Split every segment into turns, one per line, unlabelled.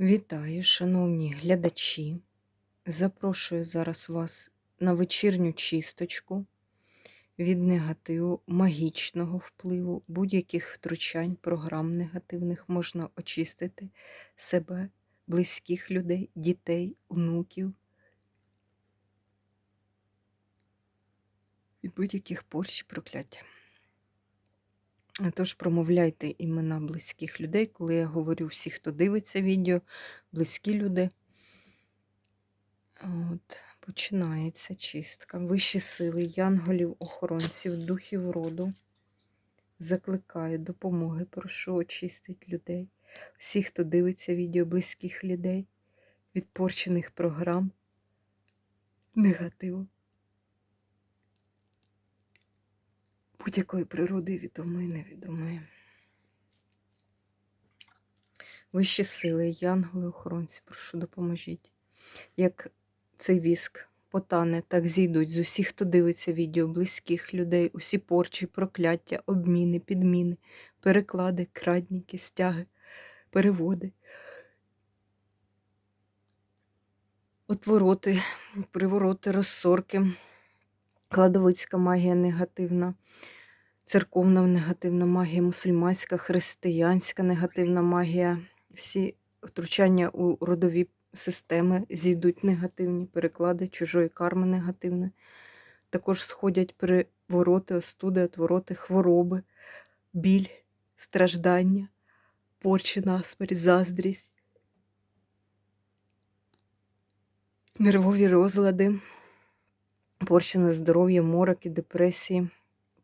Вітаю, шановні глядачі. Запрошую зараз вас на вечірню чисточку від негативу, магічного впливу, будь-яких втручань, програм негативних можна очистити себе, близьких людей, дітей, онуків. Від будь-яких порч прокляття. Тож промовляйте імена близьких людей, коли я говорю всі, хто дивиться відео, близькі люди. От, Починається чистка. Вищі сили, янголів, охоронців, духів роду. Закликаю допомоги, прошу очистить людей, всіх, хто дивиться відео близьких людей, від порчених програм, негативу. Будь-якої природи відомої, невідомої. Вищі сили, янголи, охоронці, прошу допоможіть. Як цей віск потане, так зійдуть з усіх, хто дивиться відео, близьких людей, усі порчі, прокляття, обміни, підміни, переклади, крадніки, стяги, переводи, отвороти, привороти, розсорки, кладовицька магія негативна, церковна негативна магія, мусульманська, християнська негативна магія, всі втручання у родові системи зійдуть негативні, переклади чужої карми негативної. Також сходять перевороти, остуди, отвороти, хвороби, біль, страждання, порчі, насмерть, заздрість, нервові розлади, порчене здоров'я, мороки, депресії,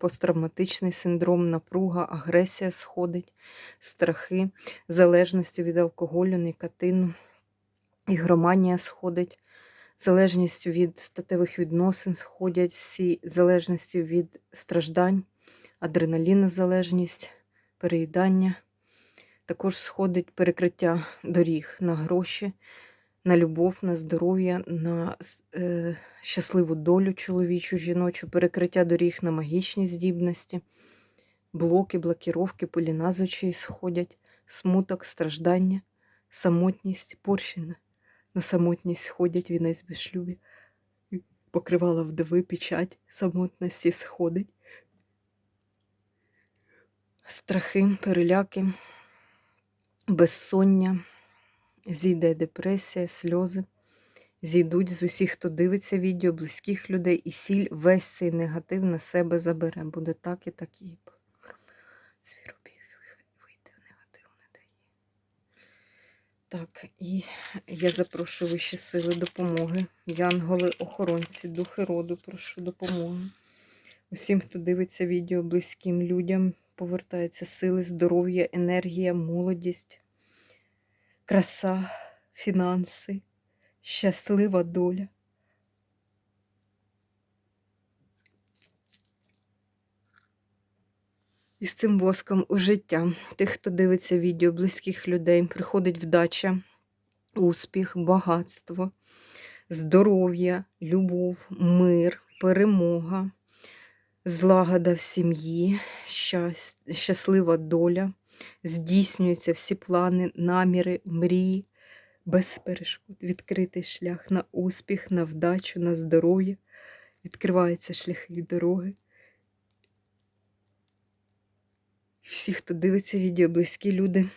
посттравматичний синдром, напруга, агресія сходить, страхи, залежності від алкоголю, никотину. Ігроманія сходить, залежність від статевих відносин сходять всі залежності від страждань, адреналіну залежність, переїдання. Також сходить перекриття доріг на гроші, на любов, на здоров'я, на е, щасливу долю чоловічу, жіночу, перекриття доріг на магічні здібності, блоки, блокіровки, поліна з сходять, смуток, страждання, самотність, порщина. На самотність сходять вінець без шлюбі, покривала вдови печать, самотності сходить. Страхи, переляки, безсоння, зійде депресія, сльози, зійдуть з усіх, хто дивиться відео, близьких людей, і сіль весь цей негатив на себе забере. Буде так і так і. Звіру. Так, і я запрошую вищі сили допомоги. Янголи, охоронці, духи роду, прошу допомоги. Усім, хто дивиться відео близьким людям, повертаються сили, здоров'я, енергія, молодість, краса, фінанси, щаслива доля. І з цим воском у життя тих, хто дивиться відео близьких людей, приходить вдача, успіх, багатство, здоров'я, любов, мир, перемога, злагода в сім'ї, щаслива доля, здійснюються всі плани, наміри, мрії, без перешкод, відкритий шлях на успіх, на вдачу, на здоров'я, відкриваються шляхи і дороги. всі, хто дивиться відео, близькі люди,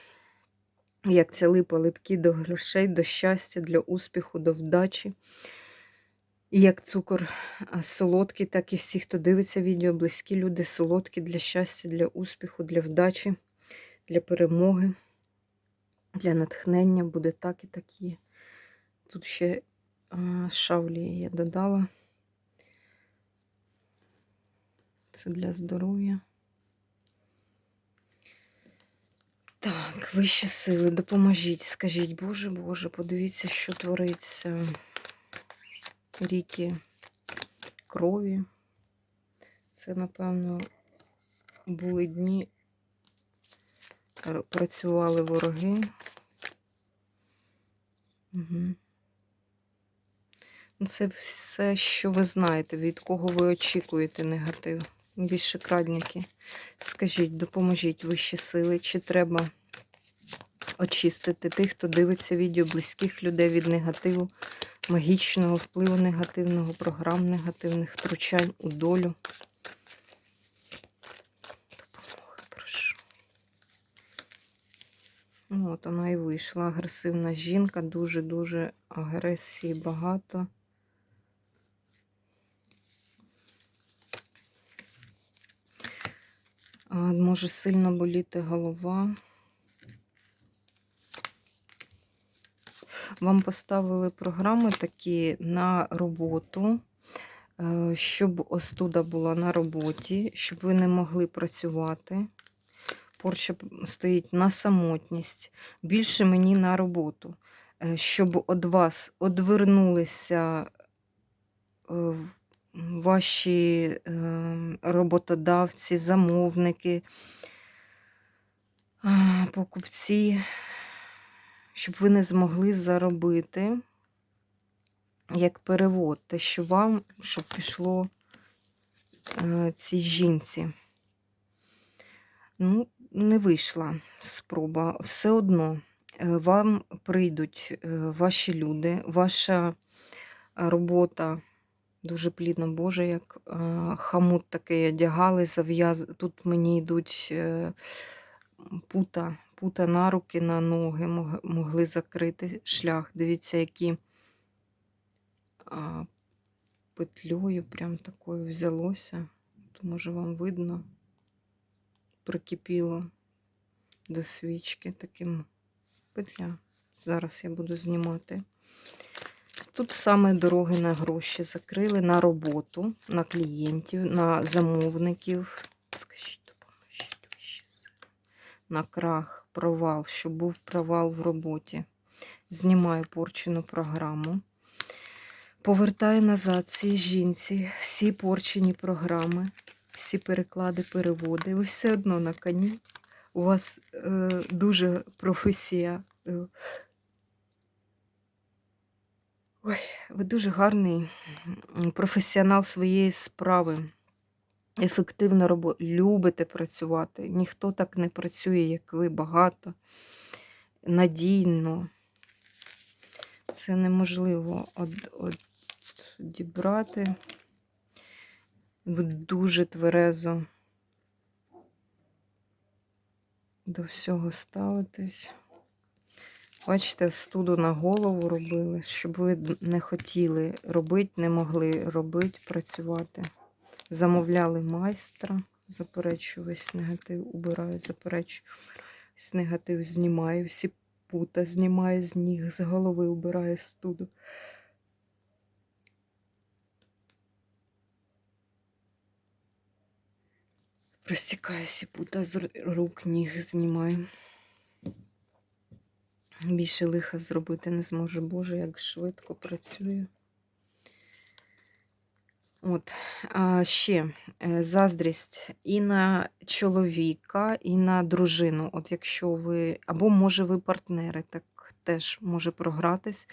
як ця липа липкі до грошей, до щастя, для успіху, до вдачі. І як цукор солодкий, так і всі, хто дивиться відео, близькі люди, солодкі для щастя, для успіху, для вдачі, для перемоги, для натхнення буде так і так є. Тут ще шавлі я додала. Це для здоров'я. Так, вищі сили, допоможіть, скажіть, Боже, Боже, подивіться, що твориться ріки крові. Це, напевно, були дні, працювали вороги. Угу. Це все, що ви знаєте, від кого ви очікуєте негатив. Більше крадники. Скажіть, допоможіть вищі сили, чи треба очистити тих, хто дивиться відео близьких людей від негативу, магічного впливу негативного, програм негативних, втручань у долю. Допомоги прошу. От вона і вийшла. Агресивна жінка, дуже-дуже агресії багато. Може сильно боліти голова. Вам поставили програми такі на роботу, е, щоб остуда була на роботі, щоб ви не могли працювати. Порча стоїть на самотність. Більше мені на роботу, Е, щоб від вас одвернулися е, ваші е, роботодавці, замовники, покупці, щоб ви не змогли заробити як перевод, те, що вам, щоб пішло цій жінці. Ну, не вийшла спроба. Все одно е, вам прийдуть е, ваші люди, ваша робота дуже плідно, Боже, як е, хамут такий одягали, зав'яз. Тут мені йдуть пута, пута на руки, на ноги, могли закрити шлях. Дивіться, які петлею прям такою взялося. То, може, вам видно, прикипіло до свічки таким петля. Зараз я буду знімати. Тут саме дороги на гроші закрили на роботу, на клієнтів, на замовників. На крах, провал, щоб був провал в роботі. Знімаю порчену програму. Повертаю назад цій жінці всі порчені програми, всі переклади, переводи. Ви все одно на коні. У вас е, дуже професія. е, Ой, ви дуже гарний професіонал своєї справи. Ефективно робо... любите працювати. Ніхто так не працює, як ви, багато, надійно. Це неможливо од... од... дуже тверезо до всього ставитесь. Бачите, студу на голову робили, щоб ви не хотіли робити, не могли робити, працювати. Замовляли майстра, заперечую весь негатив, убираю, заперечую весь негатив, знімаю, всі пута знімаю з ніг, з голови убираю студу. Розтікаю всі пута з рук, ніг знімаю. Більше лиха зробити не зможу. Боже, як швидко працюю. От, а ще е, заздрість і на чоловіка, і на дружину. От якщо ви, або може ви партнери, так теж може програтись,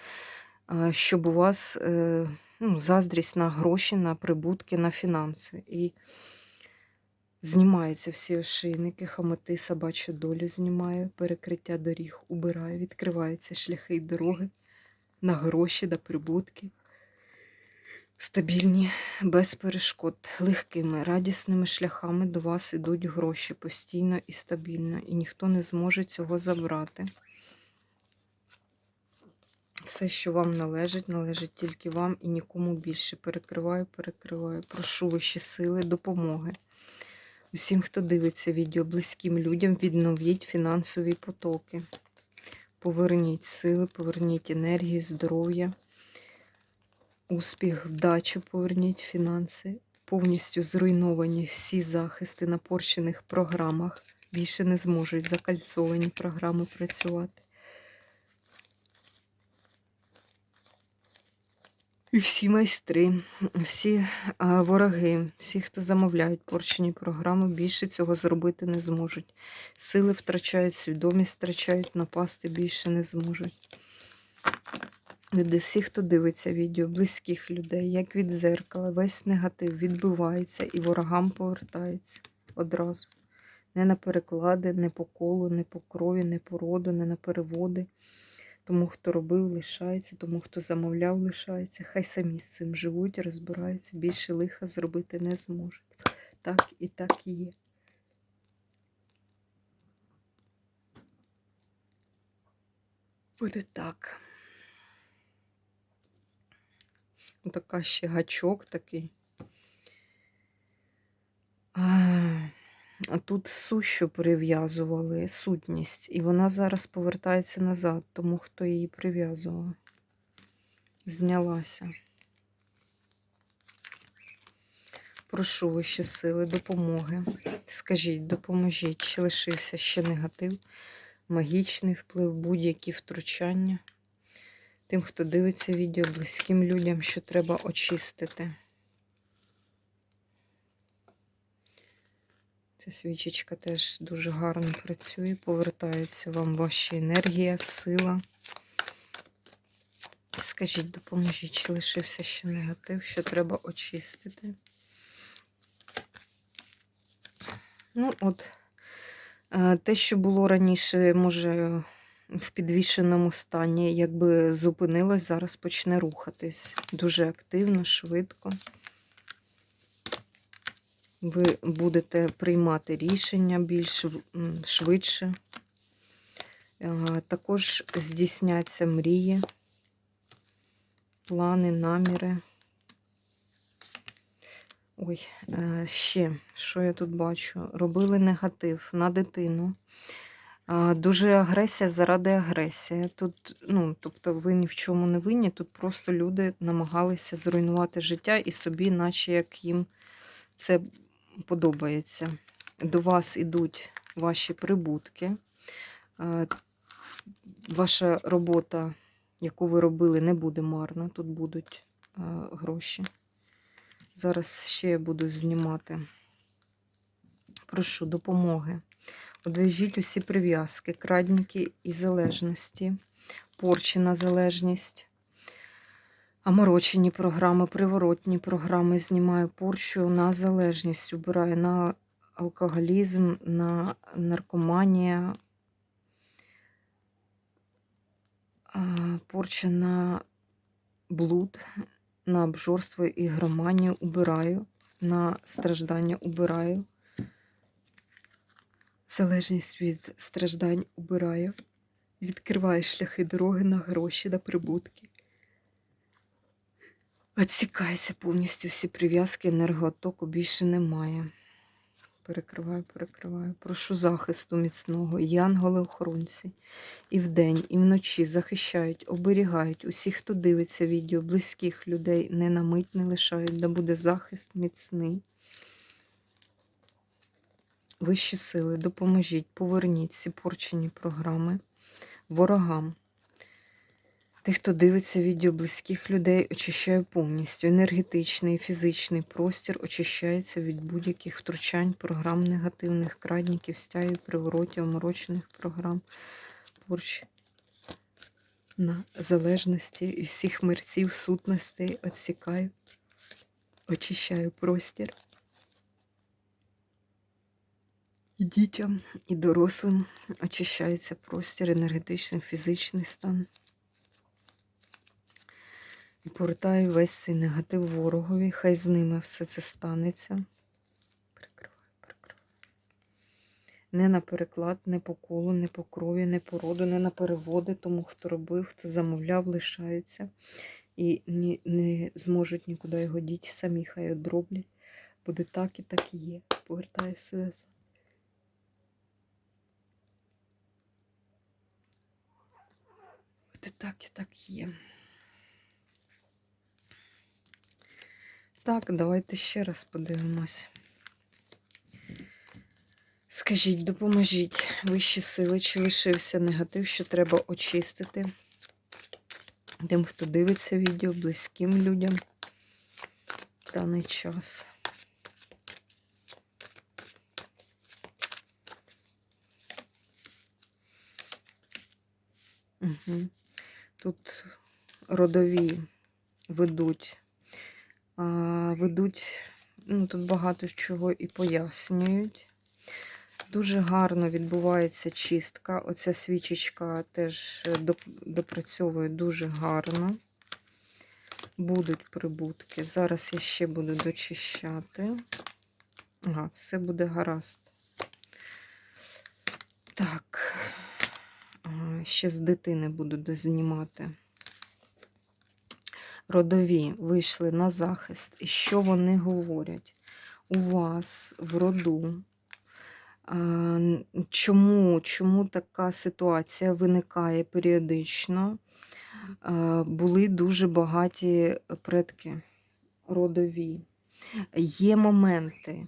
щоб у вас е, ну, заздрість на гроші, на прибутки, на фінанси. І знімаються всі ошейники, хамоти, собачу долю знімаю, перекриття доріг убираю, відкриваються шляхи й дороги на гроші, на прибутки. Стабільні, без перешкод, легкими, радісними шляхами до вас ідуть гроші постійно і стабільно, і ніхто не зможе цього забрати. Все, що вам належить, належить тільки вам і нікому більше. Перекриваю, перекриваю. Прошу вищі сили, допомоги. Усім, хто дивиться відео, близьким людям, відновіть фінансові потоки. Поверніть сили, поверніть енергію, здоров'я, успіх, вдачу, поверніть фінанси. Повністю зруйновані всі захисти на порчених програмах. Більше не зможуть закальцовані програми працювати. Всі майстри, всі вороги, всі, хто замовляють порчені програми, більше цього зробити не зможуть. Сили втрачають, свідомість втрачають, напасти більше не зможуть. Від усіх, хто дивиться відео, близьких людей, як від зеркала, весь негатив відбивається і ворогам повертається одразу. Не на переклади, не по колу, не по крові, не по роду, не на переводи. Тому, хто робив, лишається, тому, хто замовляв, лишається. Хай самі з цим живуть, розбираються, більше лиха зробити не зможуть. Так і так і є. Буде так. Така ще гачок такий. А, тут сущу прив'язували, сутність, і вона зараз повертається назад, тому хто її прив'язував. Знялася. Прошу вищі сили, допомоги. Скажіть, допоможіть, чи лишився ще негатив, магічний вплив, будь-які втручання. Тим, хто дивиться відео, близьким людям, що треба очистити. Ця свічечка теж дуже гарно працює, повертається вам ваша енергія, сила. Скажіть, допоможіть, чи лишився ще негатив, що треба очистити. Ну, от, е, те, що було раніше, може, в підвішеному стані, якби зупинилось, зараз почне рухатись. Дуже активно, швидко. Ви будете приймати рішення більш швидше. Також здійсняться мрії, плани, наміри. Ой, е, ще, що я тут бачу? Робили негатив на дитину. Дуже агресія заради агресії. Тут, ну, тобто, ви ні в чому не винні. Тут просто люди намагалися зруйнувати життя і собі, наче як їм це подобається. До вас ідуть ваші прибутки. Е, Ваша робота, яку ви робили, не буде марна. Тут будуть е, гроші. Зараз ще я буду знімати. Прошу допомоги. Одв'яжіть усі прив'язки, крадніки і залежності, порчі на залежність, оморочені програми, приворотні програми. Знімаю порчу на залежність, убираю на алкоголізм, на наркоманія, порча на блуд, на обжорство і громанію убираю, на страждання убираю. Залежність від страждань убираю. Відкриваю шляхи дороги на гроші, на прибутки. Відсікається повністю всі прив'язки, енергоотоку більше немає. Перекриваю, перекриваю. Прошу захисту міцного. Янголи-охоронці. І вдень, і вночі захищають, оберігають усіх, хто дивиться відео, близьких людей, не на мить не лишають, да буде захист міцний. Вищі сили, допоможіть, поверніть ці порчені програми ворогам. Тих, хто дивиться відео близьких людей, очищаю повністю. Енергетичний, фізичний простір очищається від будь-яких втручань, програм негативних, крадників, стягів, приворотів, оморочених програм, порч на залежності і всіх мерців, сутностей відсікаю, очищаю простір. І дітям, і дорослим очищається простір, енергетичний, фізичний стан. І повертаю весь цей негатив ворогові. Хай з ними все це станеться. Прикриваю, прикриваю. Не на переклад, не по колу, не по крові, не по роду, не на переводи, тому хто робив, хто замовляв, лишається. І ні, не зможуть нікуди його діти, самі хай одроблять. Буде так і так і є. Повертаю все. Буде так і так є. Так, давайте ще раз подивимось. Скажіть, допоможіть вищі сили, чи лишився негатив, що треба очистити тим, хто дивиться відео, близьким людям в даний час. Угу. Тут родові ведуть ведуть, ну тут багато чого і пояснюють. Дуже гарно відбувається чистка. Оця свічечка теж е, допрацьовує дуже гарно. Будуть прибутки. Зараз я ще буду дочищати. Ага, все буде гаразд. Так, ще з дитини буду дознімати. Родові вийшли на захист. І що вони говорять? У вас в роду. Чому, чому така ситуація виникає періодично? Були дуже багаті предки родові. Є моменти.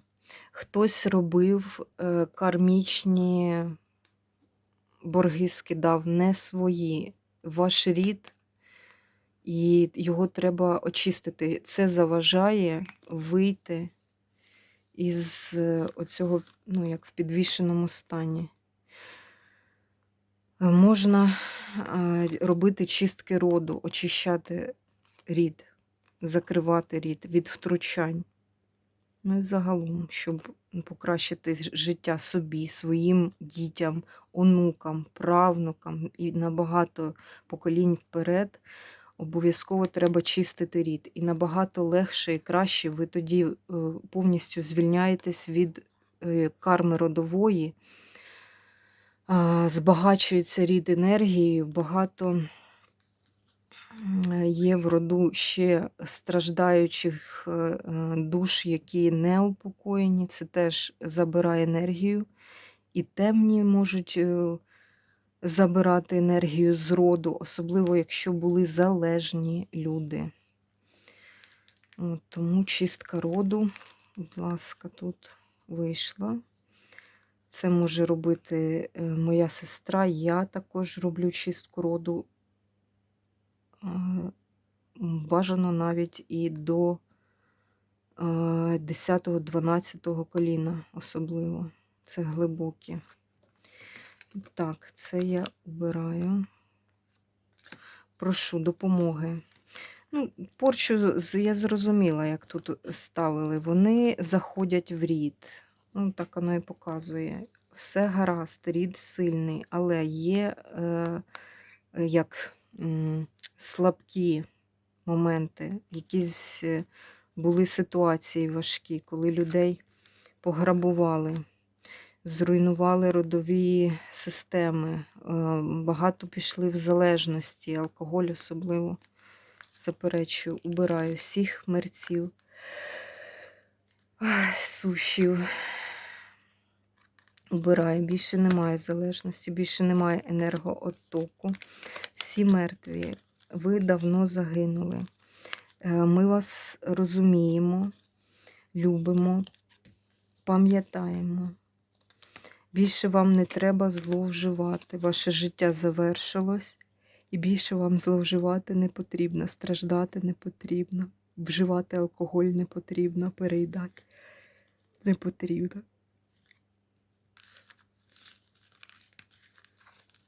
Хтось робив е, кармічні борги, скидав не свої. Ваш рід, і його треба очистити. Це заважає вийти із е, оцього, ну, як в підвішеному стані. Е, Можна робити чистки роду, очищати рід, закривати рід від втручань. Ну і загалом, щоб покращити життя собі, своїм дітям, онукам, правнукам і на багато поколінь вперед, обов'язково треба чистити рід. І набагато легше і краще ви тоді е, повністю звільняєтесь від е, карми родової, збагачується рід енергією, багато є в роду ще страждаючих е, душ, які не упокоєні. Це теж забирає енергію. І темні можуть забирати енергію з роду, особливо якщо були залежні люди. От, тому чистка роду, будь ласка, тут вийшла. Це може робити е, моя сестра. Я також роблю чистку роду. Е, Бажано навіть і до 10-12 коліна особливо. Це глибокі. Так, це я обираю. Прошу допомоги. Ну, порчу я зрозуміла, як тут ставили. Вони заходять в рід. Ну, так воно і показує. Все гаразд, рід сильний, але є е, як м, слабкі моменти, якісь е, були ситуації важкі, коли людей пограбували, зруйнували родові системи, е, багато пішли в залежності, алкоголь особливо. Заперечую, убираю всіх мерців, сушів. Убираю, більше немає залежності, більше немає енергооттоку. Всі мертві, ви давно загинули. Е, Ми вас розуміємо, любимо, пам'ятаємо. Більше вам не треба зловживати. Ваше життя завершилось, і більше вам зловживати не потрібно, страждати не потрібно, вживати алкоголь не потрібно, переїдати не потрібно.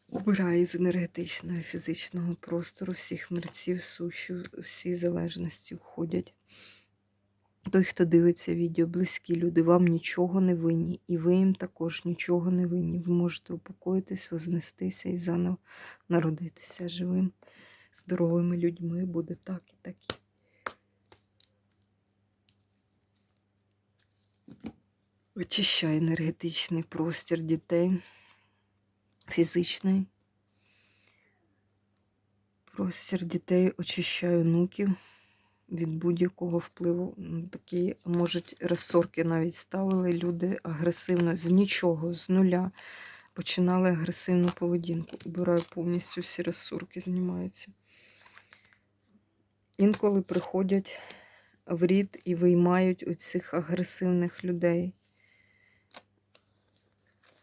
Убирає з енергетичного і фізичного простору всіх мерців, сущу, всі залежності входять. Той, хто дивиться відео, близькі люди, вам нічого не винні, і ви їм також нічого не винні. Ви можете упокоїтись, вознестися і заново народитися живим, здоровими людьми. Буде так і так. Очищай енергетичний простір дітей, фізичний. Простір дітей очищаю онуків від будь-якого впливу. Такі, можуть, розсорки навіть ставили люди агресивно, з нічого, з нуля. Починали агресивну поведінку. Убираю повністю всі розсорки, знімаються. Інколи приходять в рід і виймають оцих агресивних людей,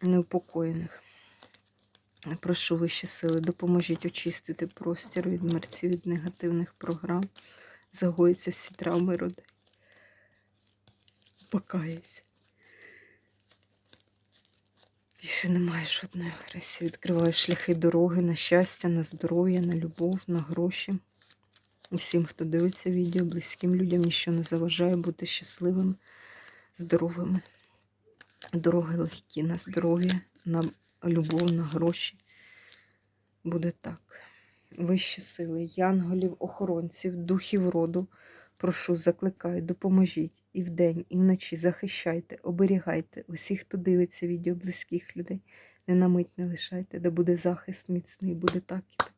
неупокоєних. Прошу вищі сили, допоможіть очистити простір від мерців, від негативних програм. Загоїться всі травми роди. Покаюся. Більше немає жодної агресії. Відкриваю шляхи дороги на щастя, на здоров'я, на любов, на гроші. Усім, хто дивиться відео, близьким людям ніщо не заважає бути щасливими, здоровими. Дороги легкі на здоров'я, на любов, на гроші. Буде так. Вищі сили, янголів, охоронців, духів роду. Прошу, закликаю, допоможіть і вдень, і вночі захищайте, оберігайте усіх, хто дивиться відео близьких людей. Не на мить не лишайте, де буде захист міцний, буде так і так.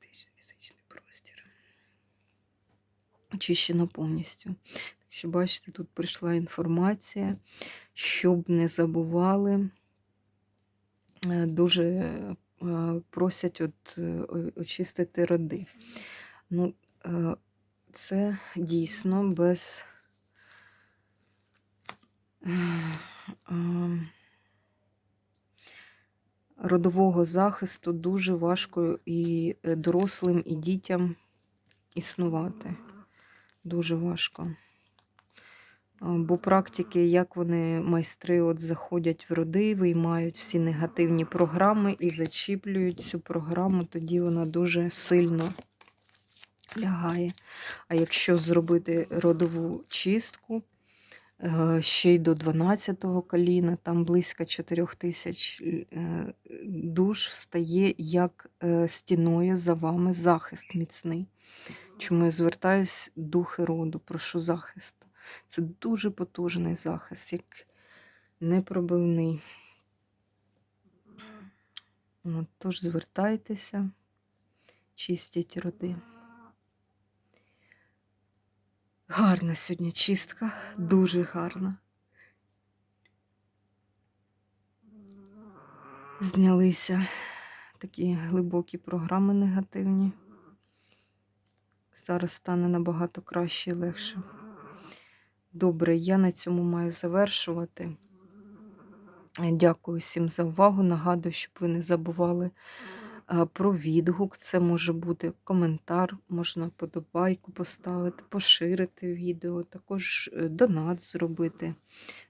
Фізичний простір. Очищено повністю. Що, бачите, тут прийшла інформація, щоб не забували. Е, Дуже е, просять от, е, очистити роди. Ну, це дійсно без е, е, родового захисту дуже важко і дорослим, і дітям існувати. Дуже важко. Бо практики, як вони майстри от заходять в роди, виймають всі негативні програми і зачіплюють цю програму, тоді вона дуже сильно лягає. А якщо зробити родову чистку, е, ще й до 12-го коліна, там близько 4 тисяч е, душ встає як е, стіною за вами захист міцний. Чому я звертаюсь духи роду, прошу захисту. Це дуже потужний захист, як непробивний. От, тож звертайтеся, чистіть роди. Гарна сьогодні чистка, дуже гарна. Знялися такі глибокі програми негативні. Зараз стане набагато краще і легше. Добре, я на цьому маю завершувати. Дякую всім за увагу. Нагадую, щоб ви не забували про відгук. Це може бути коментар, можна подобайку поставити, поширити відео, також е, донат зробити.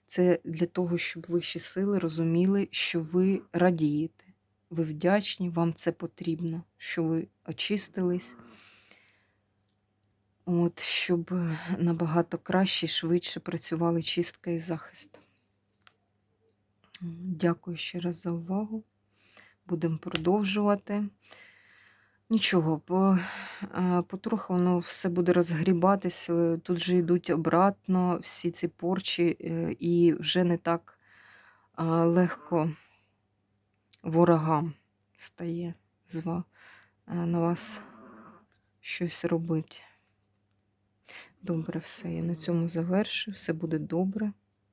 Це для того, щоб вищі сили розуміли, що ви радієте. Ви вдячні, вам це потрібно, що ви очистились. От, щоб набагато краще і швидше працювали чистка і захист. Дякую ще раз за увагу. Будемо продовжувати. Нічого, по, потроху воно все буде розгрібатися. Тут же йдуть обратно всі ці порчі, е, і вже не так легко ворогам стає на вас щось робити. Добре, все. Я на цьому завершую. Все буде добре.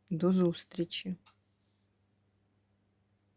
До зустрічі.